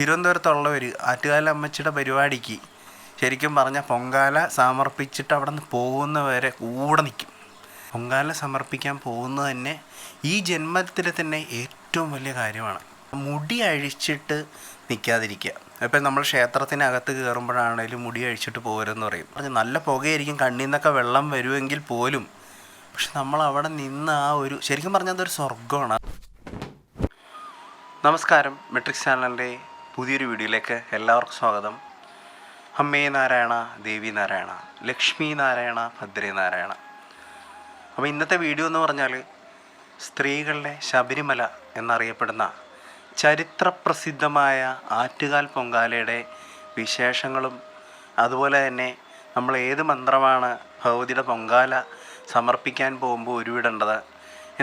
തിരുവനന്തപുരത്തുള്ളവർ ആറ്റുകാല അമ്മച്ചിയുടെ പരിപാടിക്ക് ശരിക്കും പറഞ്ഞാൽ പൊങ്കാല സമർപ്പിച്ചിട്ട് അവിടെ നിന്ന് പോകുന്നവരെ കൂടെ നിൽക്കും. പൊങ്കാല സമർപ്പിക്കാൻ പോകുന്നത് തന്നെ ഈ ജന്മത്തിൽ തന്നെ ഏറ്റവും വലിയ കാര്യമാണ്. മുടി അഴിച്ചിട്ട് നിൽക്കാതിരിക്കുക. ഇപ്പം നമ്മൾ ക്ഷേത്രത്തിനകത്ത് കയറുമ്പോഴാണേലും മുടി അഴിച്ചിട്ട് പോരെന്ന് പറയും. അത് നല്ല പുകയായിരിക്കും കണ്ണിൽ നിന്നൊക്കെ വെള്ളം വരുമെങ്കിൽ പോലും. പക്ഷെ നമ്മൾ അവിടെ നിന്ന് ആ ഒരു ശരിക്കും പറഞ്ഞാൽ അതൊരു സ്വർഗമാണ് നമസ്കാരം മെട്രിക്സ് ചാനലിന്റെ പുതിയൊരു വീഡിയോയിലേക്ക് എല്ലാവർക്കും സ്വാഗതം. അമ്മേ നാരായണ ദേവി നാരായണ ലക്ഷ്മി നാരായണ ഭദ്രേ നാരായണ. അപ്പോൾ ഇന്നത്തെ വീഡിയോ എന്ന് പറഞ്ഞാൽ സ്ത്രീകളുടെ ശബരിമല എന്നറിയപ്പെടുന്ന ചരിത്രപ്രസിദ്ധമായ ആറ്റുകാൽ പൊങ്കാലയുടെ വിശേഷങ്ങളും അതുപോലെ തന്നെ നമ്മൾ ഏത് മന്ത്രമാണ് ഭഗവതിയുടെ പൊങ്കാല സമർപ്പിക്കാൻ പോകുമ്പോൾ ഉരുവിടേണ്ടത്?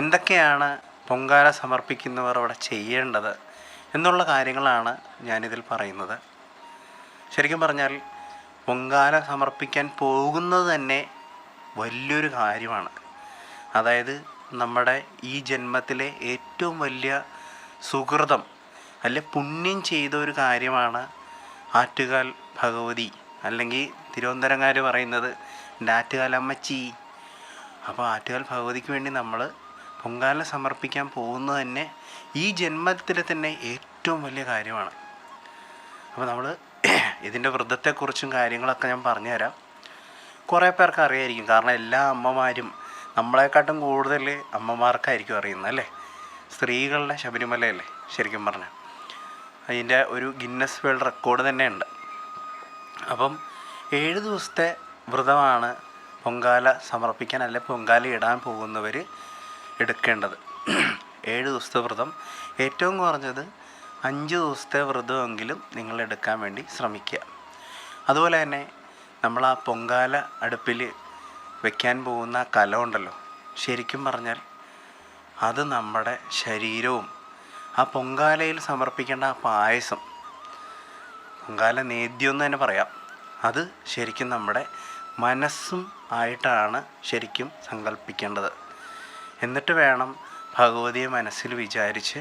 എന്തൊക്കെയാണ് പൊങ്കാല സമർപ്പിക്കുന്നവർ അവിടെ ചെയ്യേണ്ടത്? എന്നുള്ള കാര്യങ്ങളാണ് ഞാനിതിൽ പറയുന്നത്. ശരിക്കും പറഞ്ഞാൽ പൊങ്കാല സമർപ്പിക്കാൻ പോകുന്നത് തന്നെ വലിയൊരു കാര്യമാണ്. അതായത് നമ്മുടെ ഈ ജന്മത്തിലെ ഏറ്റവും വലിയ സുഹൃതം അല്ലെ പുണ്യം ചെയ്ത ഒരു കാര്യമാണ് ആറ്റുകാൽ ഭഗവതി. അല്ലെങ്കിൽ തിരുവനന്തപുരംകാർ പറയുന്നത് എന്റെ ആറ്റുകാൽ അമ്മച്ചി. അപ്പോൾ ആറ്റുകാൽ ഭഗവതിക്ക് വേണ്ടി നമ്മൾ പൊങ്കാല സമർപ്പിക്കാൻ പോകുന്നത് തന്നെ ഈ ജന്മത്തിൽ തന്നെ ഏറ്റവും വലിയ കാര്യമാണ്. അപ്പോൾ നമ്മൾ ഇതിന്റെ വ്രതത്തെക്കുറിച്ചും കാര്യങ്ങളൊക്കെ ഞാൻ പറഞ്ഞുതരാം. കുറേ പേർക്ക് അറിയായിരിക്കും. കാരണം എല്ലാ അമ്മമാരും നമ്മളെക്കാട്ടും കൂടുതൽ അമ്മമാർക്കായിരിക്കും അറിയുന്നത് അല്ലേ? സ്ത്രീകളുടെ ശബരിമലയല്ലേ? ശരിക്കും പറഞ്ഞാൽ. അതിന്റെ ഒരു ഗിന്നസ് വേൾഡ് റെക്കോർഡ് തന്നെയുണ്ട്. അപ്പം ഏഴ് ദിവസത്തെ വ്രതമാണ് പൊങ്കാല സമർപ്പിക്കാൻ അല്ലെ പൊങ്കാല ഇടാൻ പോകുന്നവർ എടുക്കേണ്ടത്. ഏഴ് ദിവസത്തെ വ്രതം. ഏറ്റവും കുറഞ്ഞത് അഞ്ച് ദിവസത്തെ വ്രതമെങ്കിലും നിങ്ങൾ എടുക്കാൻ വേണ്ടി ശ്രമിക്കുക. അതുപോലെ തന്നെ നമ്മൾ ആ പൊങ്കാല അടുപ്പിൽ വെക്കാൻ പോകുന്ന കല ഉണ്ടല്ലോ. ശരിക്കും പറഞ്ഞാൽ അത് നമ്മുടെ ശരീരവും ആ പൊങ്കാലയിൽ സമർപ്പിക്കേണ്ട ആ പായസം പൊങ്കാല നേദ്യം എന്ന് തന്നെ പറയാം. അത് ശരിക്കും നമ്മുടെ മനസ്സും ആയിട്ടാണ് ശരിക്കും സങ്കല്പിക്കേണ്ടത്. എന്നിട്ട് വേണം ഭഗവതിയെ മനസ്സിൽ വിചാരിച്ച്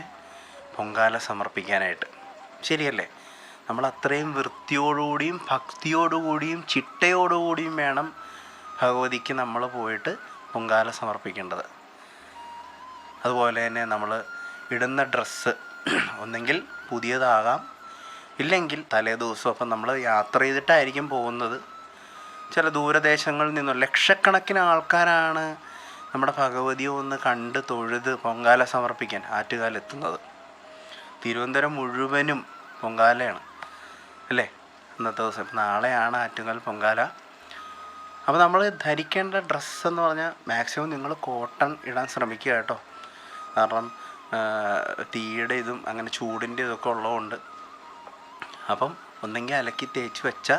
പൊങ്കാല സമർപ്പിക്കാനായിട്ട്. ശരിയല്ലേ? നമ്മൾ അത്രയും വൃത്തിയോടുകൂടിയും ഭക്തിയോടുകൂടിയും ചിട്ടയോടുകൂടിയും വേണം ഭഗവതിക്ക് നമ്മൾ പോയിട്ട് പൊങ്കാല സമർപ്പിക്കേണ്ടത്. അതുപോലെ തന്നെ നമ്മൾ ഇടുന്ന ഡ്രസ്സ് ഒന്നെങ്കിൽ പുതിയതാകാം. ഇല്ലെങ്കിൽ തലേ ദിവസം അപ്പം നമ്മൾ യാത്ര ചെയ്തിട്ടായിരിക്കും പോകുന്നത്. ചില ദൂരദേശങ്ങളിൽ നിന്നും ലക്ഷക്കണക്കിന് ആൾക്കാരാണ് നമ്മുടെ ഭഗവതിയെ ഒന്ന് കണ്ട് തൊഴുത് പൊങ്കാല സമർപ്പിക്കാൻ ആറ്റുകാലെത്തുന്നത്. തിരുവനന്തപുരം മുഴുവനും പൊങ്കാലയാണ് അല്ലേ? ഇന്നത്തെ ദിവസം. നാളെയാണ് ആറ്റുകാൽ പൊങ്കാല. അപ്പോൾ നമ്മൾ ധരിക്കേണ്ട ഡ്രസ്സ് എന്ന് പറഞ്ഞാൽ മാക്സിമം നിങ്ങൾ കോട്ടൺ ഇടാൻ ശ്രമിക്കുക കേട്ടോ. കാരണം തീയുടെ ഇതും അങ്ങനെ ചൂടിന്റെ ഇതൊക്കെ ഉള്ളതുകൊണ്ട്. അപ്പം ഒന്നെങ്കിൽ അലക്കി തേച്ച് വെച്ച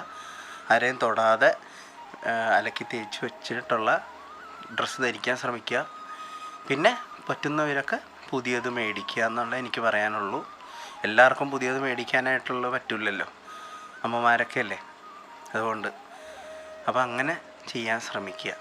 ആരെയും തൊടാതെ അലക്കി തേച്ച് വെച്ചിട്ടുള്ള ഡ്രസ്സ് ധരിക്കാൻ ശ്രമിക്കുക. പിന്നെ പറ്റുന്നവരൊക്കെ പുതിയത് മേടിക്കുക എന്നുള്ള എനിക്ക് പറയാനുള്ളൂ. എല്ലാവർക്കും പുതിയത് മേടിക്കാനായിട്ടുള്ള പറ്റില്ലല്ലോ അമ്മമാരൊക്കെ അല്ലേ? അതുകൊണ്ട്. അപ്പോൾ അങ്ങനെ ചെയ്യാൻ ശ്രമിക്കുക.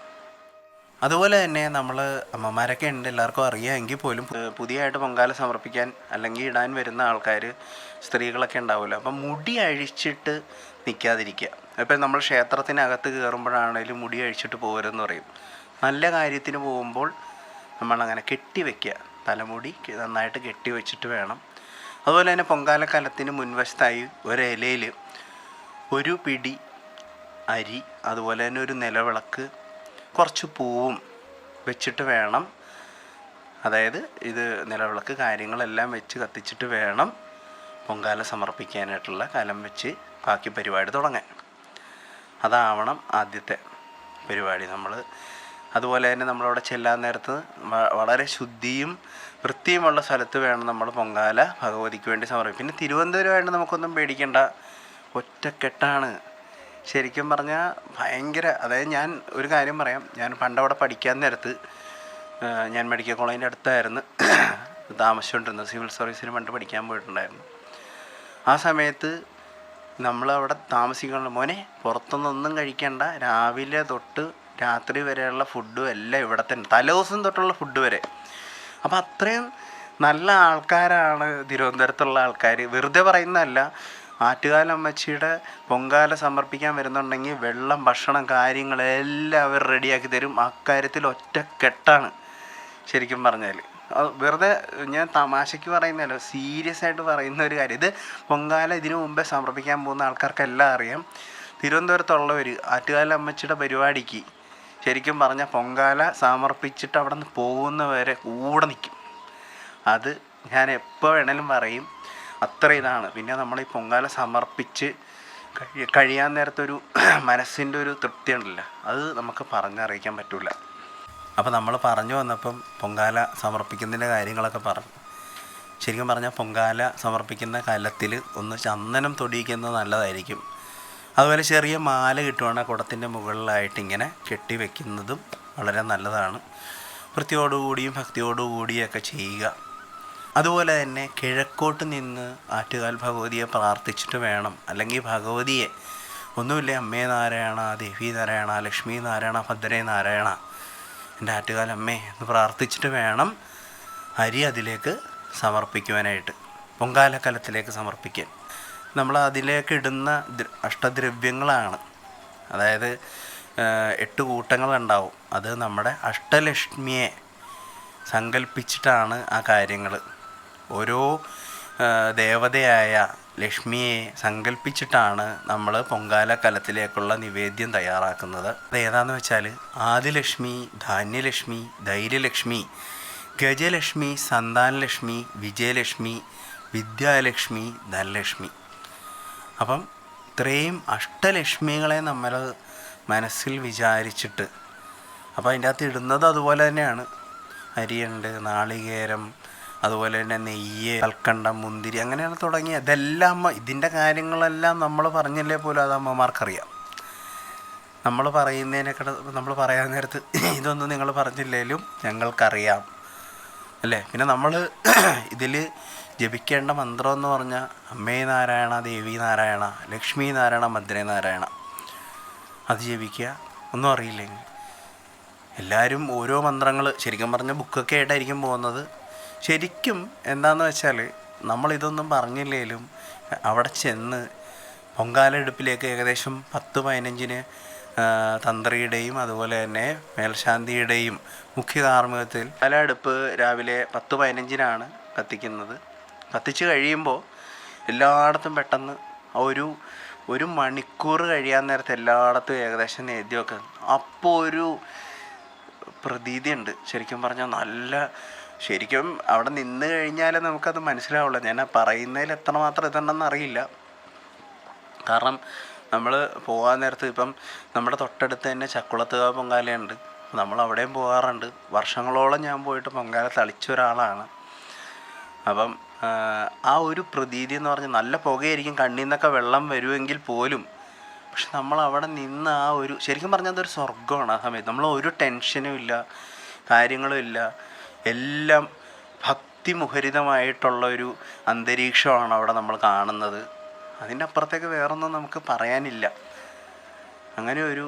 അതുപോലെ തന്നെ നമ്മൾ അമ്മമാരൊക്കെ ഉണ്ട് എല്ലാവർക്കും അറിയാമെങ്കിൽ പോലും പുതിയതായിട്ട് പൊങ്കാല സമർപ്പിക്കാൻ അല്ലെങ്കിൽ ഇടാൻ വരുന്ന ആൾക്കാർ സ്ത്രീകളൊക്കെ ഉണ്ടാവുമല്ലോ. അപ്പം മുടി അഴിച്ചിട്ട് നിൽക്കാതിരിക്കുക. ഇപ്പം നമ്മൾ ക്ഷേത്രത്തിനകത്ത് കയറുമ്പോഴാണേലും മുടി അഴിച്ചിട്ട് പോരെന്ന് പറയും. നല്ല കാര്യത്തിന് പോകുമ്പോൾ നമ്മളങ്ങനെ കെട്ടിവെക്കുക തലമുടി നന്നായിട്ട് കെട്ടി വെച്ചിട്ട് വേണം. അതുപോലെ തന്നെ പൊങ്കാലക്കാലത്തിന് മുൻവശത്തായി ഒരിലയിൽ ഒരു പിടി അരി അതുപോലെ തന്നെ ഒരു നിലവിളക്ക് കുറച്ച് പൂവും വെച്ചിട്ട് വേണം. അതായത് ഇത് നിലവിളക്ക് കാര്യങ്ങളെല്ലാം വെച്ച് കത്തിച്ചിട്ട് വേണം പൊങ്കാല സമർപ്പിക്കാനായിട്ടുള്ള കലം വെച്ച് ബാക്കി പരിപാടി തുടങ്ങാൻ. അതാവണം ആദ്യത്തെ പരിപാടി നമ്മൾ അതുപോലെ തന്നെ നമ്മളവിടെ ചെല്ലാൻ നേരത്ത് വളരെ ശുദ്ധിയും വൃത്തിയുമുള്ള സ്ഥലത്ത് വേണം നമ്മൾ പൊങ്കാല ഭഗവതിക്ക് വേണ്ടി സമർപ്പിക്കും പിന്നെ തിരുവനന്തപുരമായിട്ട് നമുക്കൊന്നും പേടിക്കേണ്ട. ഒറ്റക്കെട്ടാണ്. ശരിക്കും പറഞ്ഞാൽ ഭയങ്കര അതായത് ഞാൻ ഒരു കാര്യം പറയാം. ഞാൻ പണ്ടവിടെ പഠിക്കാൻ നേരത്ത് ഞാൻ മെഡിക്കൽ കോളേജിന്റെ അടുത്തായിരുന്നു. താമസിച്ചുകൊണ്ടിരുന്നത് സിവിൽ സർവീസിന് പണ്ട് പഠിക്കാൻ പോയിട്ടുണ്ടായിരുന്നു. ആ സമയത്ത് നമ്മളവിടെ താമസിക്കണം മോനെ പുറത്തുനിന്നൊന്നും കഴിക്കേണ്ട. രാവിലെ തൊട്ട് രാത്രി വരെയുള്ള ഫുഡും എല്ലാം ഇവിടെ തന്നെ. തലേദിവസം തൊട്ടുള്ള ഫുഡ് വരെ. അപ്പോൾ അത്രയും നല്ല ആൾക്കാരാണ് തിരുവനന്തപുരത്തുള്ള ആൾക്കാർ വെറുതെ പറയുന്നതല്ല ആറ്റുകാല അമ്മച്ചിയുടെ പൊങ്കാല സമർപ്പിക്കാൻ വരുന്നുണ്ടെങ്കിൽ വെള്ളം ഭക്ഷണം കാര്യങ്ങളെല്ലാം അവർ റെഡിയാക്കി തരും. അക്കാര്യത്തിൽ ഒറ്റക്കെട്ടാണ് ശരിക്കും പറഞ്ഞാൽ വെറുതെ ഞാൻ തമാശയ്ക്ക് പറയുന്നതല്ല സീരിയസ് ആയിട്ട് പറയുന്ന ഒരു കാര്യം. ഇത് പൊങ്കാല ഇതിനു മുമ്പേ സമർപ്പിക്കാൻ പോകുന്ന ആൾക്കാർക്കെല്ലാം അറിയാം. തിരുവനന്തപുരത്തുള്ളവർ ആറ്റുകാല അമ്മച്ചിയുടെ പരിപാടിക്ക് ശരിക്കും പറഞ്ഞാൽ പൊങ്കാല സമർപ്പിച്ചിട്ട് അവിടെ നിന്ന് പോകുന്നവരെ കൂടെ നിൽക്കും. അത് ഞാൻ എപ്പോൾ വേണേലും പറയും. അത്ര ഇതാണ്. പിന്നെ നമ്മൾ ഈ പൊങ്കാല സമർപ്പിച്ച് കഴി കഴിയാൻ നേരത്തൊരു മനസ്സിന്റെ ഒരു തൃപ്തി ഉണ്ടല്ലോ. അത് നമുക്ക് പറഞ്ഞറിയിക്കാൻ പറ്റില്ല അപ്പോൾ നമ്മൾ പറഞ്ഞു വന്നപ്പം പൊങ്കാല സമർപ്പിക്കുന്നതിന്റെ കാര്യങ്ങളൊക്കെ പറഞ്ഞു. ശരിക്കും പറഞ്ഞാൽ പൊങ്കാല സമർപ്പിക്കുന്ന കലത്തിൽ ഒന്ന് ചന്ദനം തൊടിയിക്കുന്നത് നല്ലതായിരിക്കും. അതുപോലെ ചെറിയ മാല കിട്ടുവാണെങ്കിൽ കുടത്തിന്റെ മുകളിലായിട്ട് ഇങ്ങനെ കെട്ടി വെക്കുന്നതും വളരെ നല്ലതാണ്. വൃത്തിയോടുകൂടിയും ഭക്തിയോടുകൂടിയൊക്കെ ചെയ്യുക. അതുപോലെ തന്നെ കിഴക്കോട്ട് നിന്ന് ആറ്റുകാൽ ഭഗവതിയെ പ്രാർത്ഥിച്ചിട്ട് വേണം. അല്ലെങ്കിൽ ഭഗവതിയെ ഒന്നുമില്ല അമ്മേ നാരായണ ദേവി നാരായണ ലക്ഷ്മി നാരായണ ഭദ്രേ നാരായണ എന്റെ ആറ്റുകാൽ അമ്മേ എന്ന് പ്രാർത്ഥിച്ചിട്ട് വേണം അരി അതിലേക്ക് സമർപ്പിക്കുവാനായിട്ട്. പൊങ്കാലക്കലത്തിലേക്ക് സമർപ്പിക്കാൻ. നമ്മൾ അതിലേക്ക് ഇടുന്ന അഷ്ടദ്രവ്യങ്ങളാണ്. അതായത് എട്ട് കൂട്ടങ്ങളുണ്ടാവും. അത് നമ്മുടെ അഷ്ടലക്ഷ്മിയെ സങ്കല്പിച്ചിട്ടാണ് ആ കാര്യങ്ങൾ ഓരോ ദേവതയായ ലക്ഷ്മിയെ സങ്കല്പിച്ചിട്ടാണ് നമ്മൾ പൊങ്കാല കലത്തിലേക്കുള്ള നിവേദ്യം തയ്യാറാക്കുന്നത്. അത് ഏതാന്ന് വെച്ചാൽ ആദിലക്ഷ്മി ധാന്യലക്ഷ്മി ധൈര്യലക്ഷ്മി ഗജലക്ഷ്മി സന്താനലക്ഷ്മി വിജയലക്ഷ്മി വിദ്യാലക്ഷ്മി ധനലക്ഷ്മി. അപ്പം ഇത്രയും അഷ്ടലക്ഷ്മികളെ നമ്മൾ മനസ്സിൽ വിചാരിച്ചിട്ട് അപ്പോൾ അതിന്റെ അകത്ത് ഇടുന്നത് അതുപോലെ തന്നെയാണ്. അരിയുണ്ട് നാളികേരം അതുപോലെ തന്നെ നെയ്യ് കൽക്കണ്ടം മുന്തിരി അങ്ങനെയാണ് തുടങ്ങിയ ഇതെല്ലാം ഇതിന്റെ കാര്യങ്ങളെല്ലാം നമ്മൾ പറഞ്ഞില്ലേ പോലും അത് അമ്മമാർക്കറിയാം. നമ്മൾ പറയുന്നതിനൊക്കെ നമ്മൾ പറയാൻ നേരത്ത് ഇതൊന്നും നിങ്ങൾ പറഞ്ഞില്ലേലും ഞങ്ങൾക്കറിയാം. അല്ലേ? പിന്നെ നമ്മൾ ഇതിൽ ജപിക്കേണ്ട മന്ത്രം എന്ന് പറഞ്ഞാൽ അമ്മേ നാരായണ ദേവി നാരായണ ലക്ഷ്മി നാരായണ മദ്രേ നാരായണ. അത് ജപിക്കുക. ഒന്നും അറിയില്ലെങ്കിൽ. എല്ലാവരും ഓരോ മന്ത്രങ്ങൾ ശരിക്കും പറഞ്ഞ ബുക്കൊക്കെ ആയിട്ടായിരിക്കും പോകുന്നത്. ശരിക്കും എന്താണെന്ന് വെച്ചാൽ നമ്മളിതൊന്നും പറഞ്ഞില്ലെങ്കിലും അവിടെ ചെന്ന് പൊങ്കാല എടുപ്പിലേക്ക് ഏകദേശം പത്ത് പതിനഞ്ചിന് തന്ത്രിയുടെയും അതുപോലെ തന്നെ മേൽശാന്തിയുടെയും മുഖ്യ കാർമ്മികത്തിൽ പല അടുപ്പ് രാവിലെ പത്ത് പതിനഞ്ചിനാണ് കത്തിക്കുന്നത്. കത്തിച്ച് കഴിയുമ്പോൾ എല്ലായിടത്തും പെട്ടെന്ന് ആ ഒരു ഒരു മണിക്കൂർ കഴിയാൻ നേരത്തെ എല്ലായിടത്തും ഏകദേശം നേദ്യമൊക്കെ അപ്പോൾ ഒരു പ്രതീതിയുണ്ട്. ശരിക്കും പറഞ്ഞാൽ നല്ല ശരിക്കും അവിടെ നിന്ന് കഴിഞ്ഞാലേ നമുക്കത് മനസ്സിലാവുള്ളൂ. ഞാൻ പറയുന്നതിൽ എത്രമാത്രം ഇതുണ്ടെന്ന് അറിയില്ല. കാരണം നമ്മൾ പോകാൻ നേരത്ത് ഇപ്പം നമ്മുടെ തൊട്ടടുത്ത് തന്നെ ചക്കുളത്തുക പൊങ്കാലയുണ്ട്. നമ്മൾ അവിടെയും പോകാറുണ്ട്. വർഷങ്ങളോളം ഞാൻ പോയിട്ട് പൊങ്കാല തളിച്ച ഒരാളാണ്. അപ്പം ആ, ഒരു പ്രതീതി എന്ന് പറഞ്ഞാൽ നല്ല പുകയായിരിക്കും കണ്ണിൽ നിന്നൊക്കെ വെള്ളം വരുമെങ്കിൽ പോലും. പക്ഷെ നമ്മൾ അവിടെ നിന്ന് ആ ഒരു ശരിക്കും പറഞ്ഞാൽ അതൊരു സ്വർഗമാണ് ആ സമയത്ത്. നമ്മൾ ഒരു ടെൻഷനും ഇല്ല കാര്യങ്ങളും ഇല്ല. എല്ലാം ഭക്തിമുഖരിതമായിട്ടുള്ള ഒരു അന്തരീക്ഷമാണ് അവിടെ നമ്മൾ കാണുന്നത്. അതിന്റെ അപ്പുറത്തേക്ക് വേറൊന്നും നമുക്ക് പറയാനില്ല. അങ്ങനെ ഒരു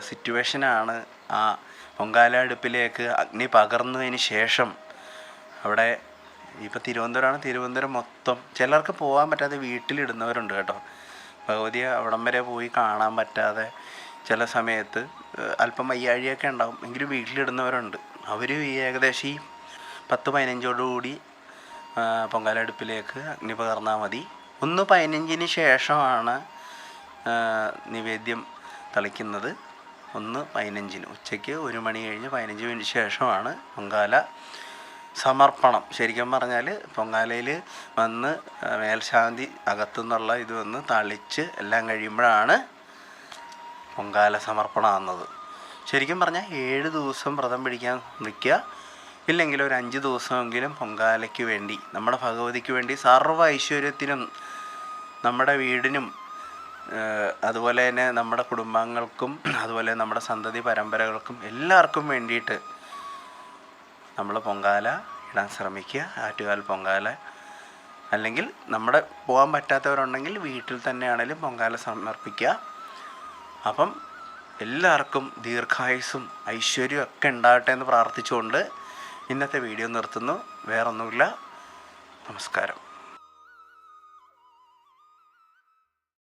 സിറ്റുവേഷനാണ് ആ പൊങ്കാല അടുപ്പിലേക്ക് അഗ്നി പകർന്നതിന് ശേഷം അവിടെ ഇപ്പോൾ തിരുവനന്തപുരമാണ്. തിരുവനന്തപുരം മൊത്തം ചിലർക്ക് പോകാൻ പറ്റാതെ വീട്ടിലിടുന്നവരുണ്ട് കേട്ടോ. ഭഗവതി അവിടം വരെ പോയി കാണാൻ പറ്റാതെ ചില സമയത്ത് അല്പം വയ്യാഴിയൊക്കെ ഉണ്ടാവും. എങ്കിലും വീട്ടിലിടുന്നവരുണ്ട്. അവർ ഈ ഏകദേശം ഈ പത്ത് പതിനഞ്ചോടുകൂടി പൊങ്കാലടുപ്പിലേക്ക് അഗ്നി പകർന്നാൽ മതി. ഒന്ന് പതിനഞ്ചിന് ശേഷമാണ് നിവേദ്യം തളിക്കുന്നത്. ഒന്ന് പതിനഞ്ചിന്. ഉച്ചയ്ക്ക് ഒരു മണി കഴിഞ്ഞ് പതിനഞ്ച് മിനിറ്റ് ശേഷമാണ് പൊങ്കാല സമർപ്പണം. ശരിക്കും പറഞ്ഞാൽ പൊങ്കാലയിൽ വന്ന് മേൽശാന്തി അകത്തുനിന്നുള്ള ഇത് വന്ന് തളിച്ച് എല്ലാം കഴിയുമ്പോഴാണ് പൊങ്കാല സമർപ്പണം ആകുന്നത് ശരിക്കും പറഞ്ഞാൽ ഏഴ് ദിവസം വ്രതം പിടിക്കാൻ നിൽക്കുക. ഇല്ലെങ്കിൽ ഒരു അഞ്ച് ദിവസമെങ്കിലും പൊങ്കാലയ്ക്ക് വേണ്ടി നമ്മുടെ ഭഗവതിക്ക് വേണ്ടി സർവ ഐശ്വര്യത്തിനും നമ്മുടെ വീടിനും അതുപോലെ തന്നെ നമ്മുടെ കുടുംബാംഗങ്ങൾക്കും അതുപോലെ നമ്മുടെ സന്തതി പരമ്പരകൾക്കും എല്ലാവർക്കും വേണ്ടിയിട്ട് നമ്മൾ പൊങ്കാല ഇടാൻ ശ്രമിക്കുക ആറ്റുകാൽ പൊങ്കാല. അല്ലെങ്കിൽ നമ്മുടെ പോകാൻ പറ്റാത്തവരുണ്ടെങ്കിൽ വീട്ടിൽ തന്നെയാണെങ്കിലും പൊങ്കാല സമർപ്പിക്കുക. അപ്പം എല്ലാവർക്കും ദീർഘായുസും ഐശ്വര്യവും ഒക്കെ ഉണ്ടാകട്ടെ എന്ന് പ്രാർത്ഥിച്ചുകൊണ്ട് ഇന്നത്തെ വീഡിയോ നിർത്തുന്നു. വേറൊന്നുമില്ല. നമസ്കാരം.